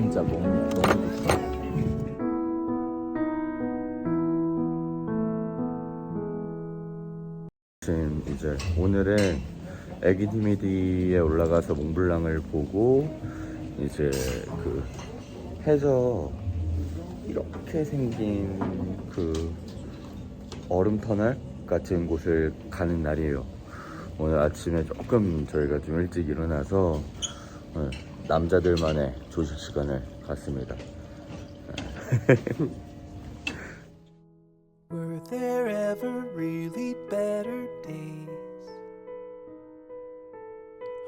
진짜 너무 너무 좋다. 지금 이제 오늘은 에기디미디에 올라가서 몽블랑을 보고 이제 그 해서 이렇게 생긴 그 얼음 터널 같은 곳을 가는 날이에요. 오늘 아침에 조금 저희가 좀 일찍 일어나서 어, 남자들만의 조식 시간을 갖습니다. Were there ever really better days?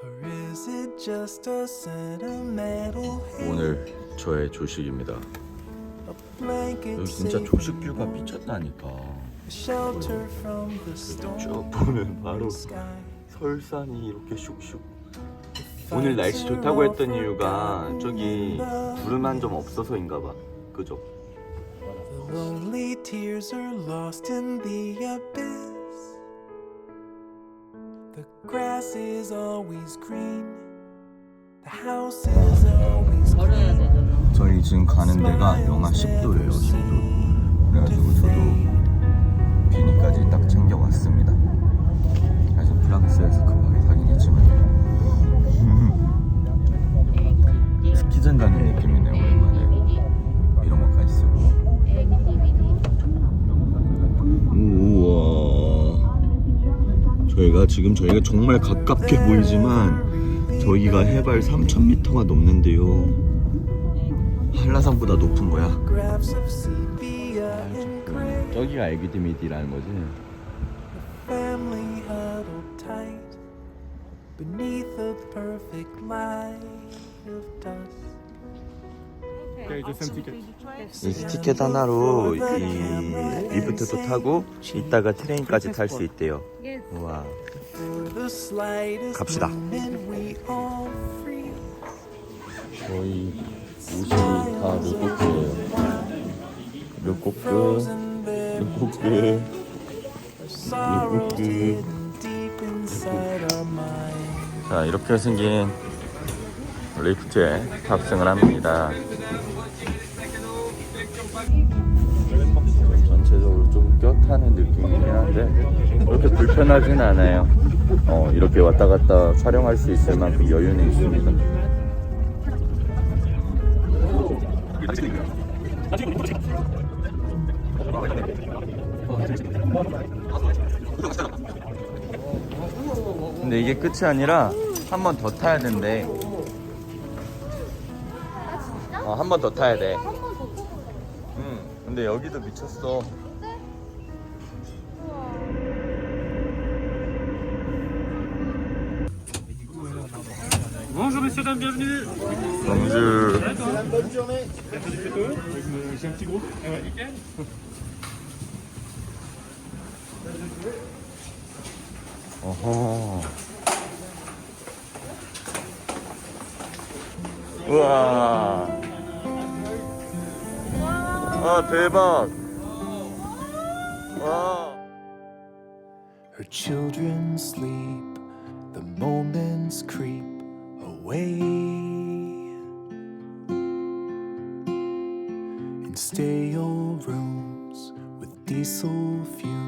Or is it just a sentimental haze? 오늘 저의 조식입니다. A blanket 여기 진짜 safe 조식 뷰가 미쳤다니까. shelter from the storm 쭉 보면 바로 sky. 설산이 이렇게 슉슉. 오늘 날씨 좋다고 했던 이유가 저기 구름 한점 없어서인가 봐. 그죠? Lonely tears are lost in the abyss. The grass is always green. The house is always 걸어야 되잖아. 저희 지금 가는 데가 영하 10도예요, 10도. 그래가지고 저도 비니까지 딱 챙겨왔습니다. 그래서 프랑스에서 했지만 키장 가는 느낌이네 오랜만에 이런 것까지 쓰고. 우와. 저희가 지금 저희가 정말 가깝게 보이지만 저희가 해발 3,000m가 넘는데요. 한라산보다 높은 거야. 저기가 에기디미디라는 거지. Beneath a perfect light of dusk. 이 티켓 하나로 이 리프트도 타고 이따가 트레인까지 탈 수 있대요. slightest 갑시다. 저희 옷이 다 deep inside our minds. 자 이렇게 생긴 리프트에 탑승을 합니다. 타는 느낌이긴 한데 그렇게 불편하진 않아요. 어, 이렇게 왔다 갔다 촬영할 수 있을 만큼 여유는 있습니다. 근데 이게 끝이 아니라 한 번 더 타야 된대. 어, 한 번 더 타야 돼. 응. 근데 여기도 미쳤어. messieurs, dames, bienvenue. 경주. J'ai un petit groupe. Ah ouais, nickel. 어허. 우와. 아, 대박. 와. Her children sleep, the moments creep away. In stale rooms with diesel fume.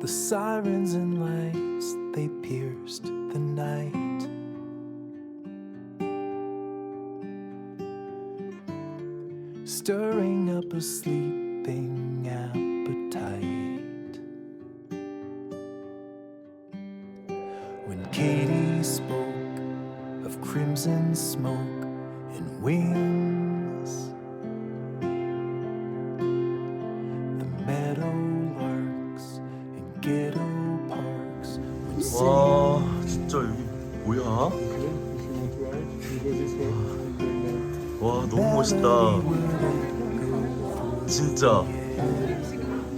The sirens and lights, they pierced the night. stirring up a sleeping When Katie spoke of crimson smoke and wings, the meadow larks and ghetto parks sing. 와, 진짜 여기 뭐야? 와, 너무 멋있다. 진짜.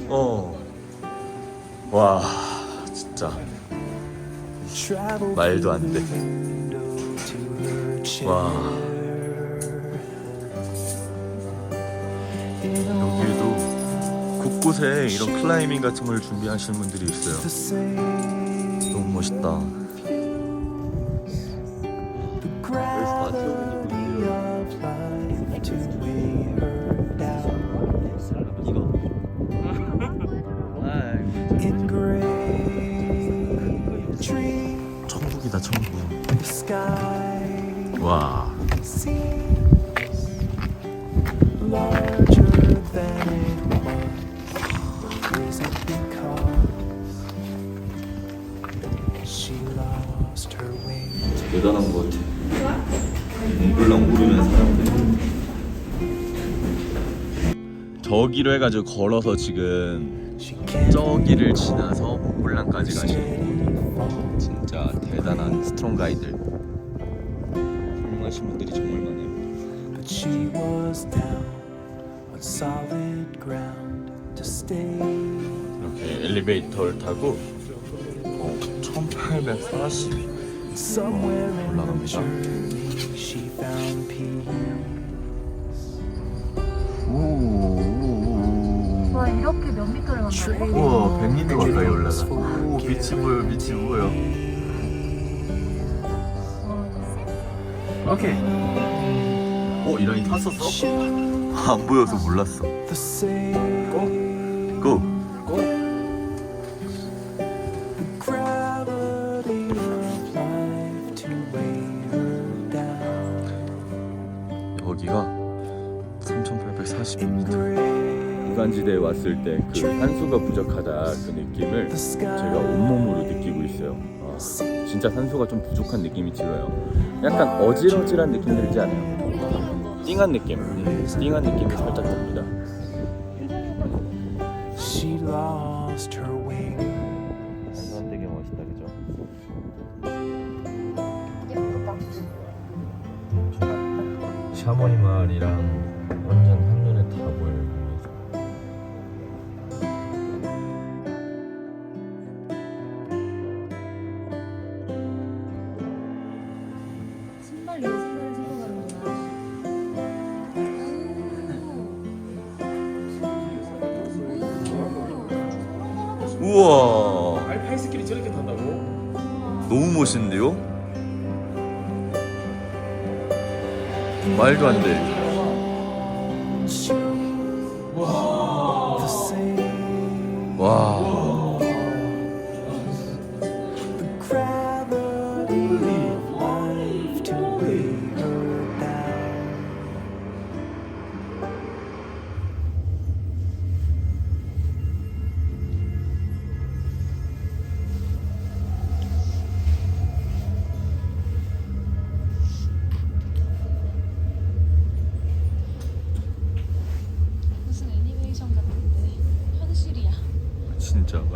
어. 와, 말도 안 돼. 와. 여기에도 곳곳에 이런 클라이밍 같은 걸 준비하시는 분들이 있어요. 너무 멋있다. 저기로 해가지고 걸어서 지금 저기를 지나서 몽블랑까지 가시는 fall. 진짜 대단한 스트롱 가이들. 훌륭하신 분들이 정말 많아요. 이렇게 엘리베이터를 타고 어, 1840 Somewhere in the 올라갑니다. 이렇게 몇 미터를 간다고? 우와 100m 가까이 올라가 오 빛이 보여 빛이 보여 오케이 어 이란이 탔었어? 안 보여서 몰랐어 왔을 때 그 산소가 부족하다 그 느낌을 the sky. 제가 온몸으로 느끼고 있어요 아, 진짜 산소가 좀 부족한 느낌이 들어요 약간 어질어질한 느낌 들지 않아요? 띵한 느낌 음, 띵한 느낌이 살짝 듭니다 She lost her wings. 되게 멋있다 그죠? 샤머니 마을이랑 너무 멋있는데요? 말도 안 돼.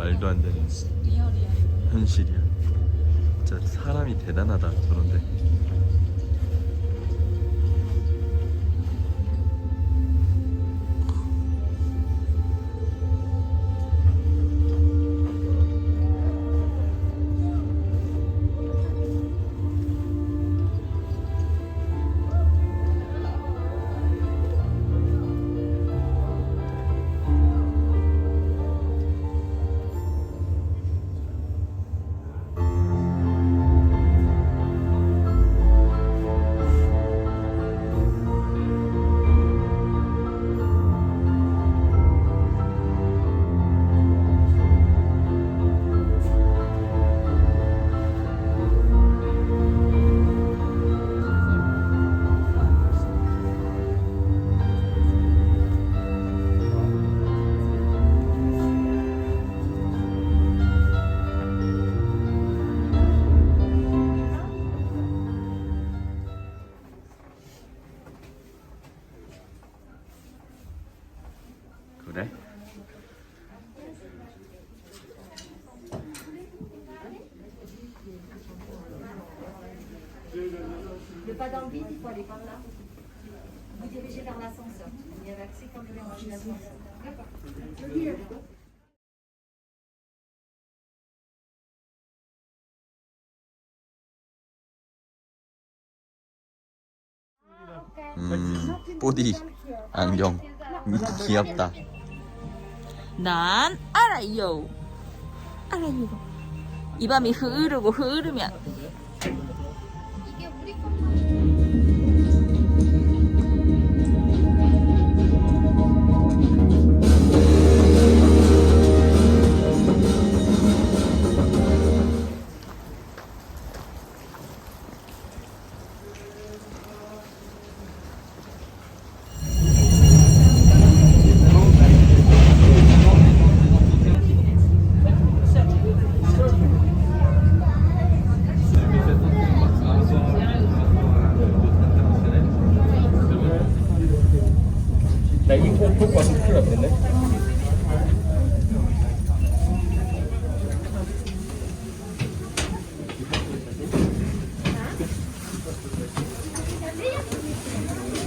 말도 안 되는. 현실이야. 진짜 사람이 대단하다 저런데. Dans le vide, il faut aller par là. Vous dirigez vers l'ascenseur. Il y a l'accès quand vous dans l'ascenseur. D'accord. 음, 뽀디 안경 귀엽다. 난 알아요. 알아요. 이 밤이 흐르고 흐르면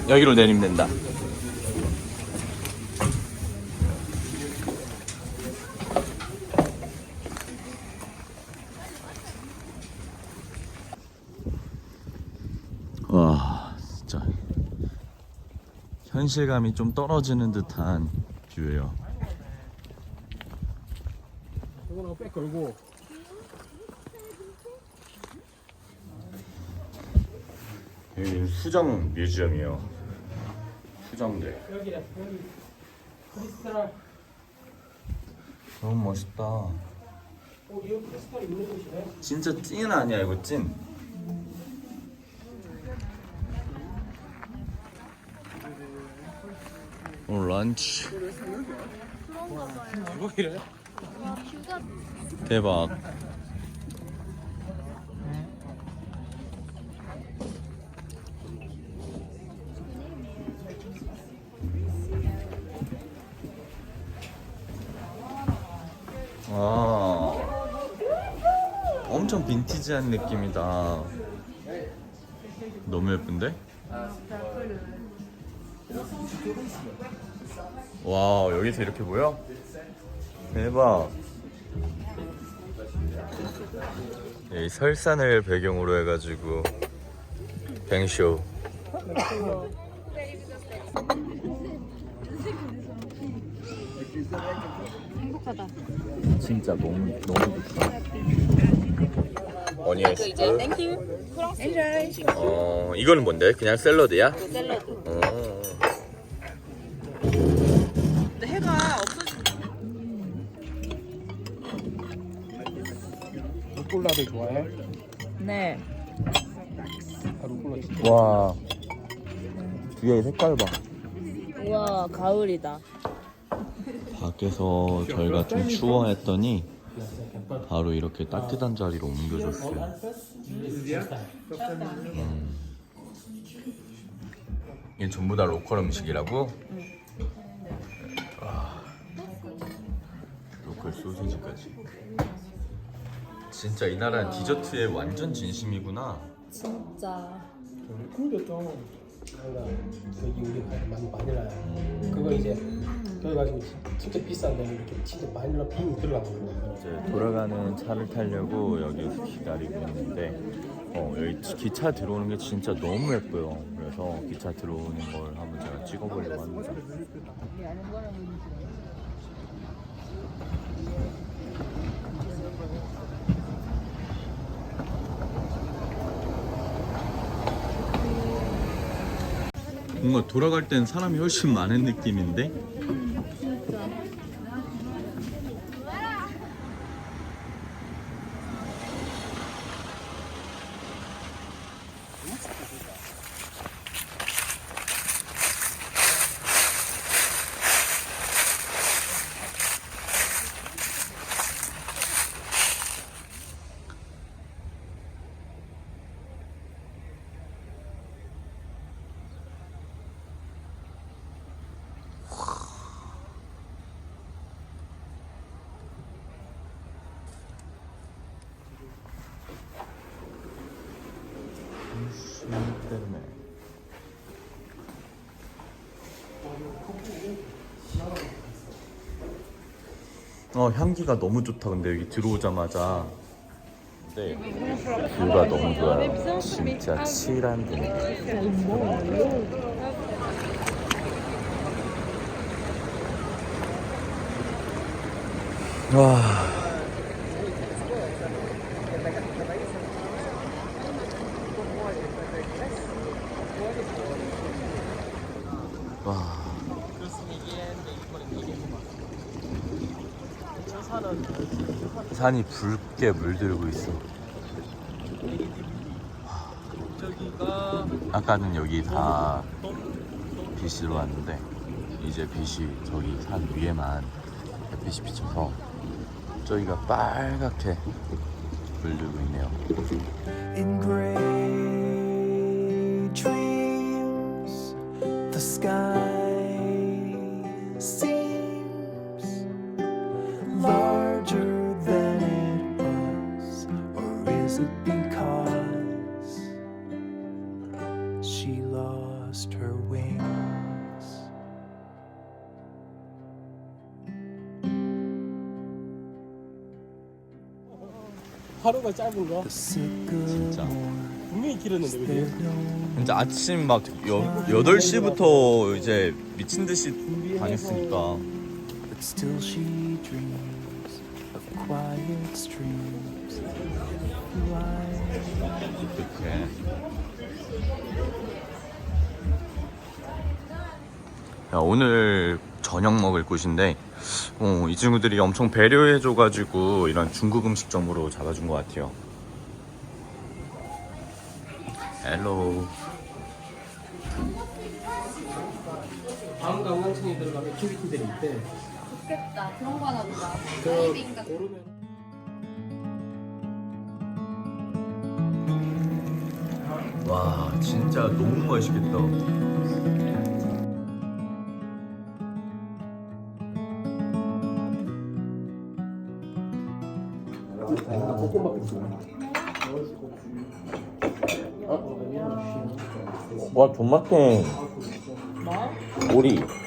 여기로 내리면 된다. 와, 진짜 현실감이 좀 떨어지는 듯한 뷰예요. 이거는 백 걸고. 여기 수정 뮤지엄이에요. 수정들. 여기래 여기. 크리스탈. 너무 멋있다. 어 이거 크리스탈 있는 곳이네. 진짜 찐 아니야 이거 찐. 오늘 런치. 대박. 와, 엄청 빈티지한 느낌이다. 너무 예쁜데? 와, 여기서 이렇게 보여? 대박. 이 설산을 배경으로 해가지고 뱅쇼 행복하다. 진짜 너무 너무 좋다. 어니언 그 이제. 땡큐 어 이거는 뭔데? 그냥 샐러드야? 샐러드 어. 근데 해가 없어진 루꼴라를 좋아해? 네 아 루꼴라 진짜. 와 뒤에 색깔 봐. 우와 가을이다 밖에서 저희가 좀 추워했더니 바로 이렇게 따뜻한 자리로 옮겨줬어요. 음. 이게 전부 다 로컬 음식이라고? 와. 로컬 소시지까지. 진짜 이 나라는 디저트에 완전 진심이구나. 진짜. 달라. 여기 우리 많이 마닐라야. 그거 이제 그래 가지고 진짜 비싼데 이렇게 진짜 마닐라 빈 들어가는 거야. 이제 돌아가는 차를 타려고 여기서 기다리고 있는데 어, 여기 기차 들어오는 게 진짜 너무 예뻐요. 그래서 기차 들어오는 걸 한번 제가 찍어보려고 합니다. 뭔가 돌아갈 땐 사람이 훨씬 많은 느낌인데 때문에 어 향기가 너무 좋다. 근데 여기 들어오자마자 네 뷰가 너무 좋아요. 진짜 칠한 분위기 와 산이 붉게 물들고 있어. 저기가 아까는 여기 다 빛으로 왔는데 이제 빛이 저기 산 위에만 햇빛이 비쳐서 저기가 빨갛게 물들고 있네요. In gray dreams, the sky 하루가 짧은 거 sycamore 분명히 길었는데 그지? 진짜 아침 막 여, 8시부터 이제 미친 듯이 다녔으니까 But still she dreams of quiet streams. Why? 이렇게 야, 오늘 저녁 먹을 곳인데 어, 이 친구들이 엄청 배려해줘가지고 이런 중국 음식점으로 잡아준 것 같아요. 헬로 다음 관광청에 들어가면 큐비티들이 있대 좋겠다. 그런 거 하나 보다. 그 다이빙 같은 오르면 와 진짜 너무 맛있겠다. 와 존맛해. 오리. 응.